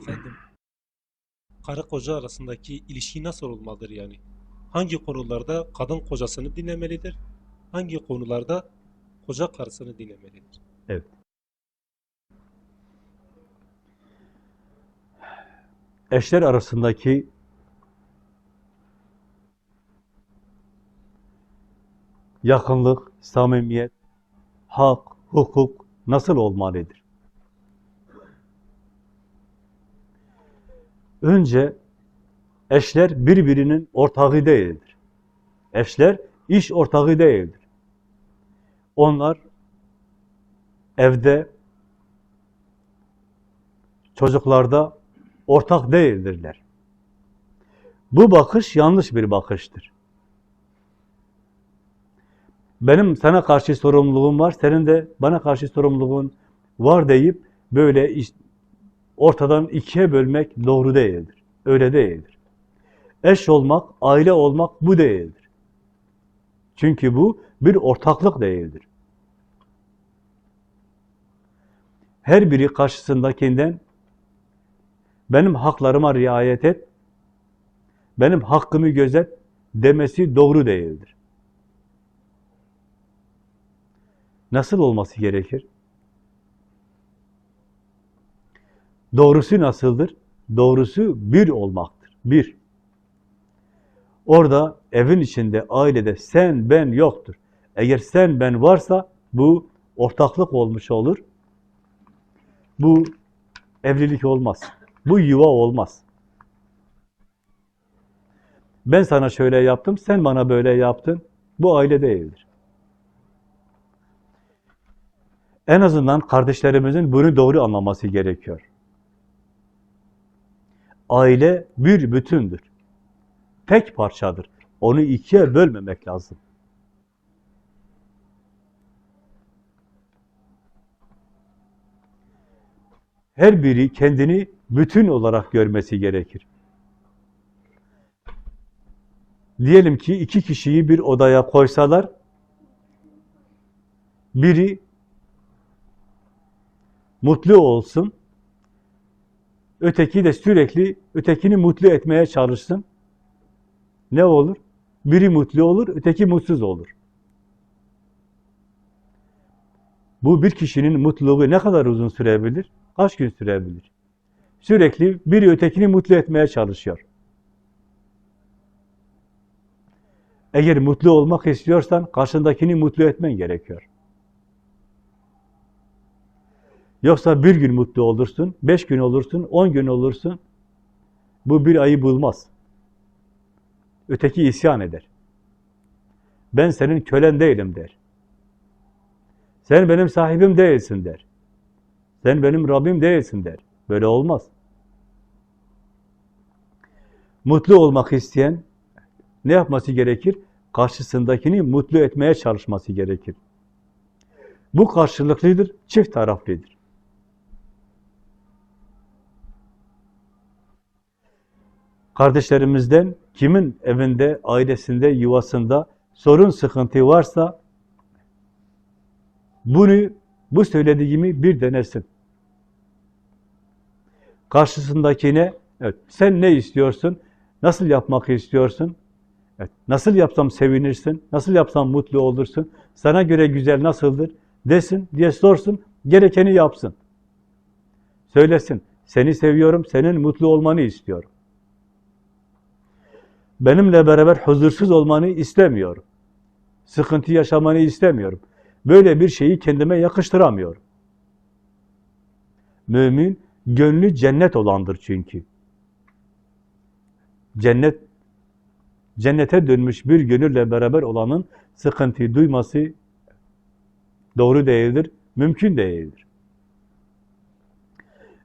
Efendim, karı koca arasındaki ilişki nasıl olmalıdır yani? Hangi konularda kadın kocasını dinlemelidir? Hangi konularda koca karısını dinlemelidir? Evet. Eşler arasındaki yakınlık, samimiyet, hak, hukuk nasıl olmalıdır? Önce eşler birbirinin ortağı değildir. Eşler iş ortağı değildir. Onlar evde, çocuklarda ortak değildirler. Bu bakış yanlış bir bakıştır. Benim sana karşı sorumluluğum var, senin de bana karşı sorumluluğun var deyip böyle ortadan ikiye bölmek doğru değildir. Öyle değildir. Eş olmak, aile olmak bu değildir. Çünkü bu bir ortaklık değildir. Her biri karşısındakinden benim haklarıma riayet et, benim hakkımı gözet demesi doğru değildir. Nasıl olması gerekir? Doğrusu nasıldır? Doğrusu bir olmaktır. Bir. Orada evin içinde, ailede sen, ben yoktur. Eğer sen, ben varsa bu ortaklık olmuş olur. Bu evlilik olmaz. Bu yuva olmaz. Ben sana şöyle yaptım, sen bana böyle yaptın. Bu aile değildir. En azından kardeşlerimizin bunu doğru anlaması gerekiyor. Aile bir bütündür. Tek parçadır. Onu ikiye bölmemek lazım. Her biri kendini bütün olarak görmesi gerekir. Diyelim ki iki kişiyi bir odaya koysalar, biri mutlu olsun, öteki de sürekli ötekini mutlu etmeye çalışsın. Ne olur? Biri mutlu olur, öteki mutsuz olur. Bu bir kişinin mutluluğu ne kadar uzun sürebilir? Kaç gün sürebilir? Sürekli biri ötekini mutlu etmeye çalışıyor. Eğer mutlu olmak istiyorsan karşındakini mutlu etmen gerekiyor. Yoksa bir gün mutlu olursun, beş gün olursun, on gün olursun. Bu bir ayı bulmaz. Öteki isyan eder. Ben senin kölen değilim der. Sen benim sahibim değilsin der. Sen benim Rabbim değilsin der. Böyle olmaz. Mutlu olmak isteyen ne yapması gerekir? Karşısındakini mutlu etmeye çalışması gerekir. Bu karşılıklıdır, çift taraflıdır. Kardeşlerimizden kimin evinde, ailesinde, yuvasında sorun, sıkıntı varsa bunu, bu söylediğimi bir denesin. Karşısındakine, evet, sen ne istiyorsun? Nasıl yapmak istiyorsun? Evet, nasıl yapsam sevinirsin? Nasıl yapsam mutlu olursun? Sana göre güzel nasıldır? Desin diye sorsun, gerekeni yapsın. Söylesin, seni seviyorum, senin mutlu olmanı istiyorum. Benimle beraber huzursuz olmanı istemiyorum. Sıkıntı yaşamanı istemiyorum. Böyle bir şeyi kendime yakıştıramıyorum. Mümin, gönlü cennet olandır çünkü. Cennet, cennete dönmüş bir gönülle beraber olanın sıkıntı duyması doğru değildir, mümkün değildir.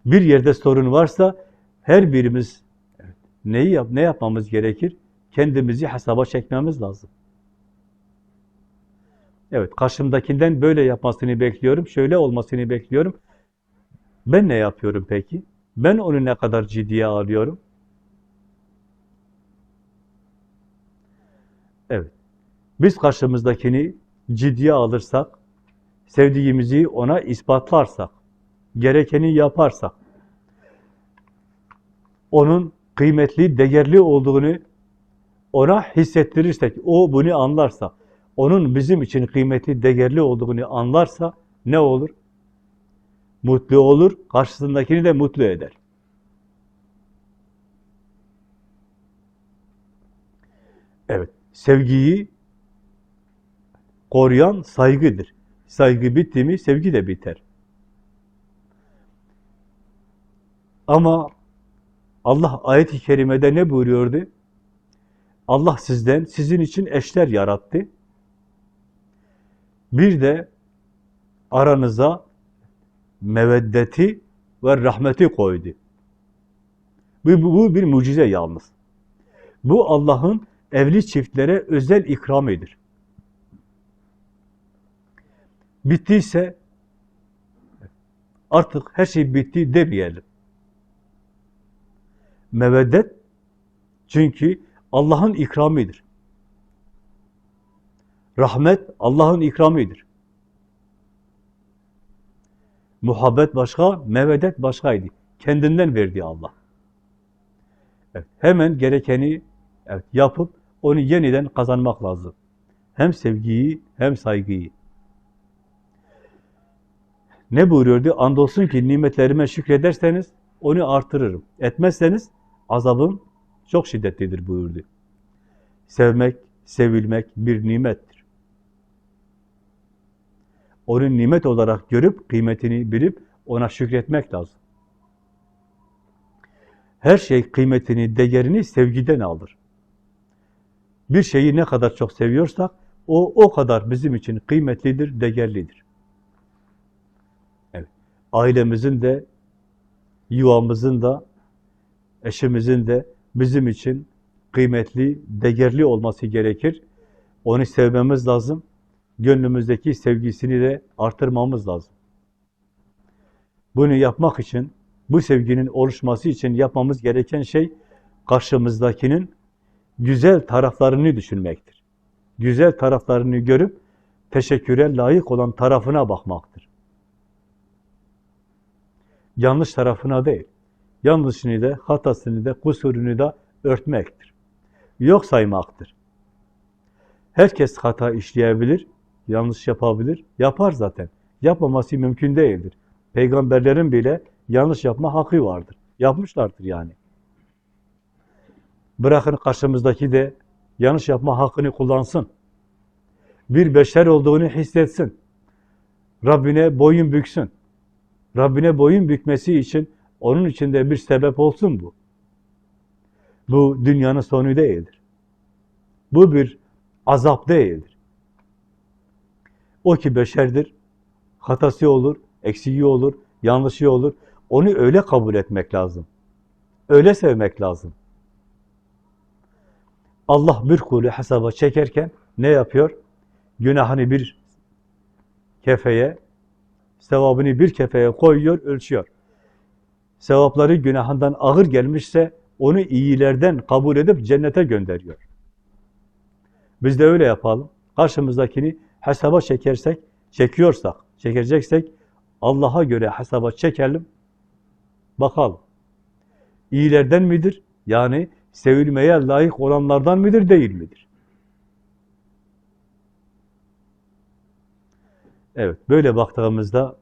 Bir yerde sorun varsa her birimiz neyi yap, ne yapmamız gerekir? Kendimizi hesaba çekmemiz lazım. Evet, karşımdakinden böyle yapmasını bekliyorum, şöyle olmasını bekliyorum. Ben ne yapıyorum peki? Ben onu ne kadar ciddiye alıyorum? Evet, biz karşımızdakini ciddiye alırsak, sevdiğimizi ona ispatlarsak, gerekeni yaparsak, onun kıymetli, değerli olduğunu ona hissettirirsek, o bunu anlarsa, onun bizim için kıymetli, değerli olduğunu anlarsa ne olur? Mutlu olur, karşısındakini de mutlu eder. Evet, sevgiyi koruyan saygıdır. Saygı bitti mi sevgi de biter. Ama Allah ayet-i kerimede ne buyuruyordu? Allah sizden, sizin için eşler yarattı. Bir de aranıza meveddeti ve rahmeti koydu. Bu, bu, bu bir mucize yalnız. Bu Allah'ın evli çiftlere özel ikramidir. Bittiyse artık her şey bitti demeyelim. Meveddet çünkü Allah'ın ikramidir. Rahmet Allah'ın ikramidir. Muhabbet başka, meveddet başkaydı. Kendinden verdi Allah. Evet, hemen gerekeni evet, yapıp onu yeniden kazanmak lazım. Hem sevgiyi hem saygıyı. Ne buyuruyordu? Andolsun ki nimetlerime şükrederseniz onu artırırım. Etmezseniz azabım çok şiddetlidir buyurdu. Sevmek, sevilmek bir nimettir. Onu nimet olarak görüp, kıymetini bilip ona şükretmek lazım. Her şey kıymetini, değerini sevgiden alır. Bir şeyi ne kadar çok seviyorsak, o o kadar bizim için kıymetlidir, değerlidir. Evet. Ailemizin de, yuvamızın da, eşimizin de bizim için kıymetli, değerli olması gerekir. Onu sevmemiz lazım. Gönlümüzdeki sevgisini de artırmamız lazım. Bunu yapmak için, bu sevginin oluşması için yapmamız gereken şey, karşımızdakinin güzel taraflarını düşünmektir. Güzel taraflarını görüp, teşekküre layık olan tarafına bakmaktır. Yanlış tarafına değil. Yanlışını da, hatasını da, kusurunu da örtmektir. Yok saymaktır. Herkes hata işleyebilir, yanlış yapabilir, yapar zaten. Yapmaması mümkün değildir. Peygamberlerin bile yanlış yapma hakkı vardır. Yapmışlardır yani. Bırakın karşımızdaki de yanlış yapma hakkını kullansın. Bir beşer olduğunu hissetsin. Rabbine boyun büksün. Rabbine boyun bükmesi için onun için de bir sebep olsun bu. Bu dünyanın sonu değildir. Bu bir azap değildir. O ki beşerdir, hatası olur, eksiği olur, yanlışı olur. Onu öyle kabul etmek lazım. Öyle sevmek lazım. Allah bir kulu hesaba çekerken ne yapıyor? Günahını bir kefeye, sevabını bir kefeye koyuyor, ölçüyor. Sevapları günahından ağır gelmişse onu iyilerden kabul edip cennete gönderiyor. Biz de öyle yapalım. Karşımızdakini hesaba çekersek, çekiyorsak, çekeceksek Allah'a göre hesaba çekelim, bakalım. İyilerden midir? Yani sevilmeye layık olanlardan mıdır, değil midir? Evet, böyle baktığımızda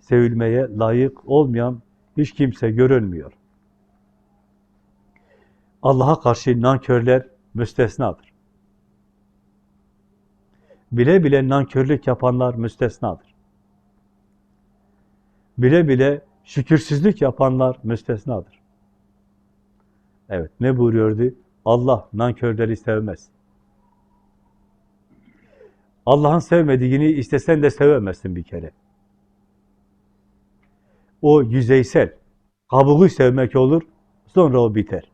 sevilmeye layık olmayan hiç kimse görünmüyor. Allah'a karşı nankörler müstesnadır. Bile bile nankörlük yapanlar müstesnadır. Bile bile şükürsüzlük yapanlar müstesnadır. Evet, ne buyuruyordu? Allah nankörleri sevmez. Allah'ın sevmediğini istesen de sevemezsin bir kere. O yüzeysel, kabuğu sevmek olur, sonra o biter.